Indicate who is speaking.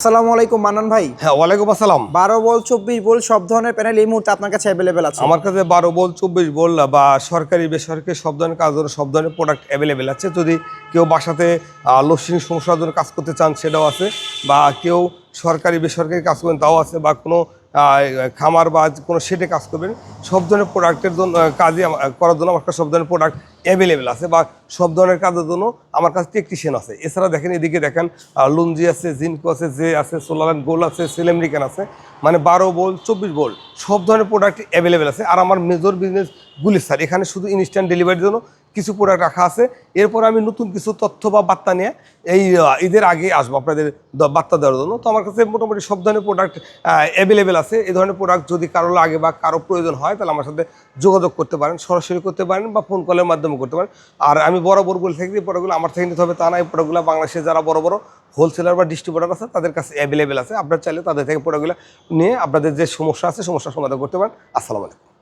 Speaker 1: আসসালামু আলাইকুম মানান ভাই।
Speaker 2: হ্যাঁ ওয়ালাইকুম আসসালাম।
Speaker 1: বারো বল চব্বিশ বল সব ধরনের প্যানেল এই মুহূর্তে আপনার কাছে অ্যাভেলেবেল আছে।
Speaker 2: আমার কাছে বারো বল চব্বিশ বল বা সরকারি বেসরকারি সব ধরনের কাজ সব ধরনের প্রোডাক্ট অ্যাভেলেবেল আছে। যদি কেউ বাসাতে লোডশেডিং সমস্যার জন্য কাজ করতে চান সেটাও আছে। বা কেউ সরকারি, বেসরকারি কাজ করবেন, তাও আছে বা কোনো খামার বা কোনো শেডে কাজ করবেন, সব ধরনের প্রোডাক্টের জন্য কাজই করার জন্য আমার কাছে সব ধরনের প্রোডাক্ট অ্যাভেলেবেল আছে বা সব ধরনের কাজের জন্য আমার কাছে টেকনিশিয়ান আছে। এছাড়া দেখেন, এদিকে দেখেন লুঞ্জি আছে, জিনকো আছে জে আছে সোলার গোল আছে, সেলেমরিকান আছে মানে বারো বোল, চব্বিশ বোল, সব ধরনের প্রোডাক্ট অ্যাভেলেবেল আছে। আর আমার মেজর বিজনেস গুলি স্যার এখানে শুধু ইনস্ট্যান্ট ডেলিভারির জন্য কিছু প্রোডাক্ট রাখা আছে। এরপর আমি নতুন কিছু তথ্য বা বার্তা নিয়ে এই ঈদের আগে আসব আপনাদের বার্তা দেওয়ার জন্য। তো আমার কাছে মোটামুটি সব ধরনের প্রোডাক্ট অ্যাভেলেবেল আছে। এই ধরনের প্রোডাক্ট যদি কারও লাগে বা কারও প্রয়োজন হয়, তাহলে আমার সাথে যোগাযোগ করতে পারেন, সরাসরি করতে পারেন বা ফোন কলের মাধ্যমে করতে পারেন। আর আমি বরাবর বলে থাকি যে প্রোডাক্টগুলো আমার থেকে নিতে হবে তা না, এই প্রোডাক্টগুলো বাংলাদেশে যারা বড় বড় হোলসেলার বা ডিস্ট্রিবিউটার আছে, তাদের কাছে অ্যাভেলেবেল আছে। আপনার চাইলে তাদের থেকে প্রোডাক্টগুলো নিয়ে আপনাদের যে সমস্যা আছে, সমস্যার সমাধান করতে পারেন। আসসালামু আলাইকুম।